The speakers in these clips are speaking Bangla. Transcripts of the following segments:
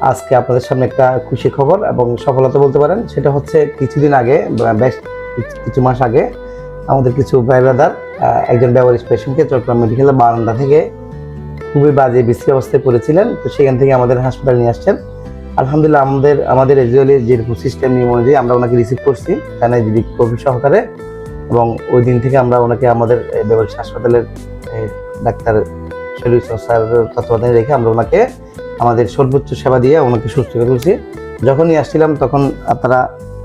আজকে আপনাদের সামনে একটা খুশি খবর এবং সফলতা বলতে পারেন, সেটা হচ্ছে কিছুদিন আগে বেশ কিছু- মাস আগে, আমাদের কিছু ভাই ব্রাদার একজন ব্যবহারিক পেশেন্টকে চট্টগ্রাম মেডিকেল বারান্দা থেকে খুবই বাজে বিশ্রী অবস্থায় পড়েছিলেন। তো সেখান থেকে আমাদের হাসপাতালে নিয়ে আসছেন। আলহামদুলিল্লাহ, আমাদের আমাদের এজুয়ালি যেরকম সিস্টেম, নিয়ম অনুযায়ী আমরা ওনাকে রিসিভ করছি, থানায় যদি কবি সহকারে। এবং ওই দিন থেকে আমরা ওনাকে আমাদের ব্যবহারিক হাসপাতালের ডাক্তার শরীর স্যার তত্ত্বাবধানে রেখে আমরা ওনাকে আমাদের সর্বোচ্চ সেবা দিয়ে ওনাকে সুস্থ করে তুলছি। যখনই আসছিলাম তখন আপনারা,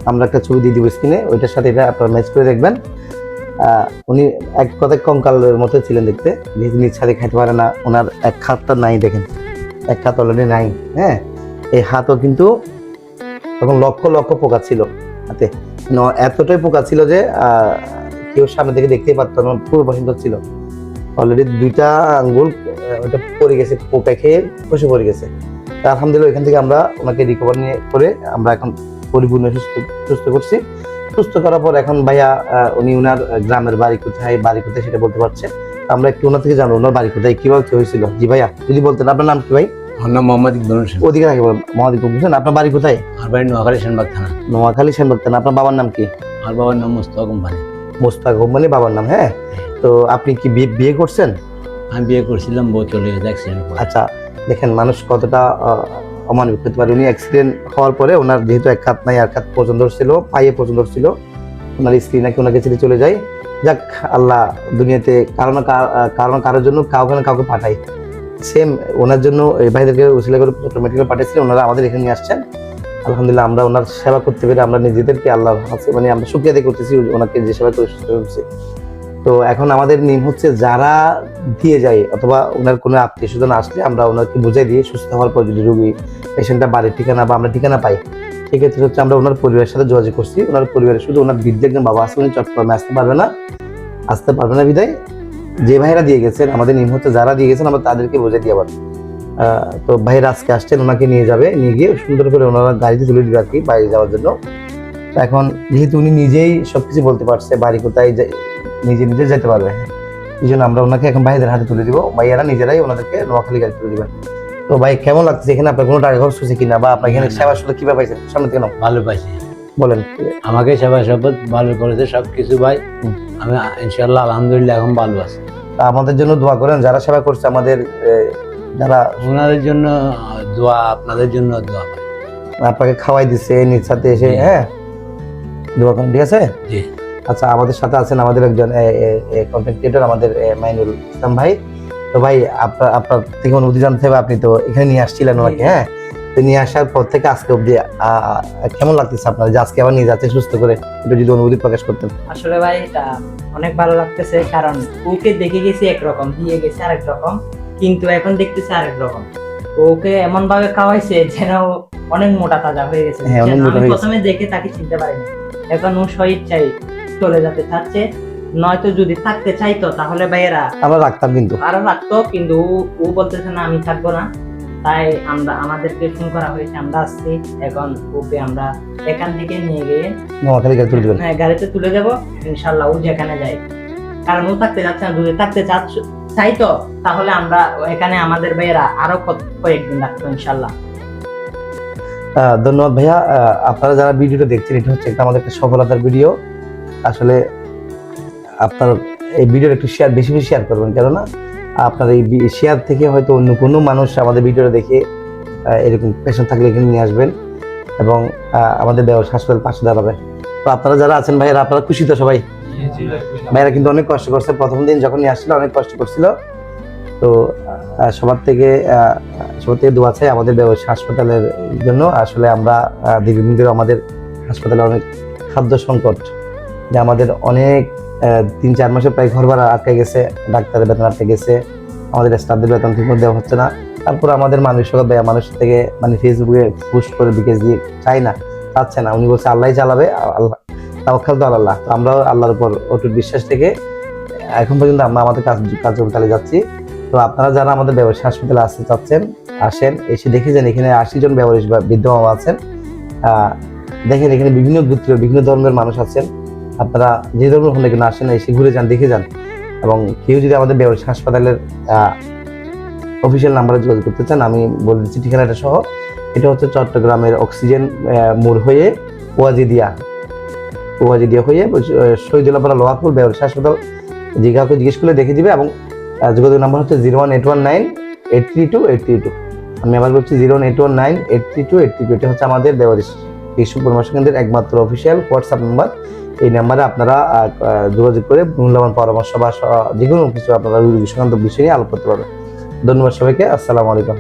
আমরা একটা ছবি দিয়ে দিব স্ক্রিনে ওইটার সাথে এটা আপনারা ম্যাচ করে দেখবেন। উনি এক কথায় কঙ্কালের মতো ছিলেন দেখতে। নিজ নিজ ছাদে খাইতে পারে না, ওনার এক হাতটা নাই দেখেন। এক হাত অলরেডি নাই হ্যাঁ? এই হাতও কিন্তু তখন লক্ষ লক্ষ পোকা ছিল হাতে। এতটাই পোকা ছিল যে কেউ সামনে থেকে দেখতেই পারতো না, পুরো বসন্ত ছিল। অলরেডি দুইটা আঙ্গুল ওটা পড়ে গেছে পোকা খেয়ে বসে পড়ে গেছে। আলহামদুলিল্লাহ এখান থেকে আমরা ওনাকে রিকভার নিয়ে করে আমরা এখন পরিপূর্ণ সুস্থ সুস্থ করছি। সুস্থ করার পর এখন ভাইয়া উনি ওনার গ্রামের বাড়ি কোথায় বাড়ি কোথায় সেটা বলতে পারছে। আমরা একটু ওনার থেকে জানব ওনার বাড়ি কোথায় কীভাবে কি হয়েছিল? জি ভাইয়া যদি বলতেন আপনার নাম কি ভাই? আমার নাম মোহাম্মদ ইকবাল হোসেন। ওদিকে আগে বলেন মহাদিক বুঝছেন আপনার বাড়ি কোথায়? আমার বাড়ি নোয়াখালী সেনবাগ থানা। নোয়াখালী সেনবাগতেন আপনার বাবার নাম কি? আমার বাবার নাম মোস্তফা কোম্পানি। মোস্তাক মানে বাবার নাম হ্যাঁ? তো আপনি কি বিয়ে করছেন? আমি বিয়ে করছিলাম বউ চলে গেছে অ্যাক্সিডেন্ট আচ্ছা দেখেন মানুষ কতটা অমানবিক হতে পারে। উনি অ্যাক্সিডেন্ট হওয়ার পরে ওনার যেহেতু এক হাত নাই এক হাত পর্যন্ত ছিল পায়ে পর্যন্ত ছিল ওনার স্ত্রী নাকি ওনাকে ছেড়ে চলে যায়। যাক আল্লাহ দুনিয়াতে কারও না কারও কারোর জন্য কাউকে না কাউকে পাঠায়। সেম ওনার জন্য এই ভাইদেরকে উসিলা করে মেডিকেল পাঠিয়েছিলেন ওনারা আমাদের এখানে নিয়ে আসছেন। আলহামদুলিল্লাহ আমরা ওনার সেবা করতে পেরে আমরা নিজেদেরকে আল্লাহ মানে আমরা শুক্রিয়া দিয়ে করতেছি ওনাকে যে সেবা করে সুস্থ করছি তো এখন আমাদের নিয়ম হচ্ছে যারা দিয়ে যায় অথবা ওনার কোনো আত্মীয় স্বজন আসলে আমরা ওনাকে বুঝাই দিয়ে সুস্থ হওয়ার পর যদি রোগী পেশেন্টটা বাড়ির ঠিকানা বা আমরা ঠিকানা পাই, সেক্ষেত্রে হচ্ছে আমরা ওনার পরিবারের সাথে যোগাযোগ করছি। ওনার পরিবারে শুধু ওনার বৃদ্ধ একজন বাবা উনি চট্টগ্রামে আসতে পারবে না, আসতে পারবে না বিদায়। যে ভাইরা দিয়ে গেছেন, আমাদের নিয়ম হচ্ছে যারা দিয়ে গেছেন, আমরা তাদেরকে বুঝে দিয়ে আবার। তো ভাইরা আজকে আসছেন, ওনাকে নিয়ে যাবে, নিয়ে গিয়ে সুন্দর করে ওনারা গাড়িতে তুলে দিবে আর কি বাইরে যাওয়ার জন্য। এখন যেহেতু উনি নিজেই সবকিছু বলতে পারছে, বাড়ি কোথায় নিজে নিজে যেতে পারবে। এই জন্য আমরা ওনাকে এখন ভাইদের হাতে তুলে দিব। ভাইয়ারা নিজেরাই ওনাদেরকে নোয়াখালী গাড়ি তুলে দিবেন। তো ভাই কেমন লাগছে এখানে? আপনার কোনো টাকা খরচ হচ্ছে কিনা? বা আপনার এখানে। সেবা শুধু কীভাবে পাইছেন? সামনে থেকে নাও, ভালো পাইছি। বলেন। আমাকে সেবা শপথ ভালো করেছে সব কিছু ভাই আমি ইনশাল্লাহ আলহামদুলিল্লাহ এখন ভালো আছি। তা আমাদের জন্য দোয়া করেন যারা সেবা করছে আমাদের যারা ওনাদের জন্য দোয়া আপনাদের জন্য দোয়া আপনাকে খাওয়াই দিছে নিজ সাথে এসে হ্যাঁ? দোয়া করেন ঠিক আছে? জি। আচ্ছা আমাদের সাথে আছেন আমাদের একজন কন্টেন্ট ক্রিয়েটর আমাদের মাইনুল ইসলাম ভাই। তো ভাই আপনার আপনার থেকে অনুভূতি জানতে হবে আপনি তো এখানে নিয়ে আসছিলেন ওনাকে হ্যাঁ? তো নিয়ে আসার পর থেকে আজকে অবধি আ, কেমন লাগতেছে আপনার? যে আজকে আবার নিয়ে যাচ্ছে সুস্থ করে একটু যদি অনুভূতি প্রকাশ করতেন। আসলে ভাই এটা অনেক ভালো লাগতেছে কারণ ওকে দেখে গেছি একরকম দিয়ে গেছে আরেক রকম কিন্তু এখন দেখতেছে আরেক রকম। ওকে এমন ভাবে খাওয়াইছে যেন অনেক মোটা তাজা হয়ে গেছে। হ্যাঁ, গেছে। প্রথমে দেখে তাকে চিনতে পারিনি। এখন ও স্বইচ্ছাই চলে যেতে চাচ্ছে। নয়তো যদি থাকতে চাইতো তাহলে ভাইয়েরা আমরা রাখতাম কিন্তু। আরও রাখতো কিন্তু ও- বলতেছে না আমি থাকব না। তাই আমরা আমাদেরকে ফোন করা হয়েছে আমরা আসছি। এখন ওকে আমরা এখান থেকে নিয়ে গিয়ে নোয়াখালী গাড়ি তুলে হ্যাঁ গাড়িতে তুলে যাব। ইনশাল্লাহ ও যেখানে যায়। কারণ ও থাকতে যাচ্ছে না যদি থাকতে চাচ্ছ চাইতো তাহলে আমরা এখানে আমাদের ভাইয়েরা আরও কত- কয়েকদিন রাখতো ইনশাল্লাহ ধন্যবাদ ভাইয়া। আপনারা যারা ভিডিওটা দেখছেন এটা হচ্ছে একটা আমাদের একটা সফলতার ভিডিও। আসলে আপনার এই ভিডিওর একটু শেয়ার বেশি বেশি শেয়ার করবেন। কেননা আপনার এই শেয়ার থেকে হয়তো অন্য কোনো মানুষ আমাদের ভিডিওটা দেখে এরকম পেশেন্ট থাকলে এখানে নিয়ে আসবেন এবং আমাদের ব্যবসা হাসপাতাল পাশে দাঁড়াবে। তো আপনারা যারা আছেন ভাইয়েরা, আপনারা খুশি তো সবাই? ভাইয়েরা কিন্তু অনেক কষ্ট করছে। প্রথম দিন যখন নিয়ে আসছিল, অনেক কষ্ট করছিল। তো সবার থেকে সবার থেকে দোয়া চাই আমাদের ব্যবসা হাসপাতালের জন্য। আসলে আমরা দীর্ঘদিন ধরে আমাদের হাসপাতালে অনেক খাদ্য সংকট যে আমাদের অনেক তিন চার মাসে প্রায় ঘর ভাড়া আটকে গেছে, ডাক্তারের বেতন আটকে গেছে, আমাদের স্টাফদের বেতন ঠিক মতো দেওয়া হচ্ছে না। তারপর আমাদের মানসিকতা মানুষ থেকে মানে ফেসবুকে পোস্ট করে বিকেশ দিয়ে চাই না, চাচ্ছে না। উনি বলছে আল্লাহ চালাবে, আল্লাহ, তাওয়াক্কাল তো আল্লাহ তো আমরাও আল্লাহর উপর অটুট বিশ্বাস থেকে এখন পর্যন্ত আমরা আমাদের কাজ কার্যক্রম চালিয়ে যাচ্ছি। তো আপনারা যারা আমাদের ব্যবসায়ী হাসপাতালে আসতে চাচ্ছেন, আসেন, এসে দেখে যান, এখানে আশি জন ব্যবসায়ী বা বৃদ্ধ মামা আছেন। দেখেন, এখানে বিভিন্ন গোত্রের বিভিন্ন ধর্মের মানুষ আছেন। আপনারা যে ধর্মের হলে কিনা আসেন এসে ঘুরে যান দেখে যান। এবং কেউ যদি আমাদের ব্যবসায়ী হাসপাতালের অফিসিয়াল নাম্বারে যোগাযোগ করতে চান আমি বলে দিচ্ছি ঠিকানাটা সহ। এটা হচ্ছে চট্টগ্রামের অক্সিজেন মোড় হয়ে ওয়াজিদিয়া। ওয়াজিদিয়া হয়ে আহ, শহীদুল্লাহপাড়া লোহাপুর ব্যবসায়ী হাসপাতাল। যে কাউকে জিজ্ঞেস করলে দেখে দিবে এবং যোগাযোগ নাম্বার হচ্ছে zero one eight one nine eight three two eight three two. আমি আবার বলছি zero one eight one nine eight three two eight three two. এটা হচ্ছে আমাদের শিশু পরামর্শ কেন্দ্রের একমাত্র অফিসিয়াল হোয়াটসঅ্যাপ নাম্বার এই নাম্বারে আপনারা যোগাযোগ করে মূল্যবান পরামর্শ বা যে কোনো কিছু আপনারা সংক্রান্ত বিষয় নিয়ে আলোপ করতে পারবেন। ধন্যবাদ সবাইকে। আসসালামু আলাইকুম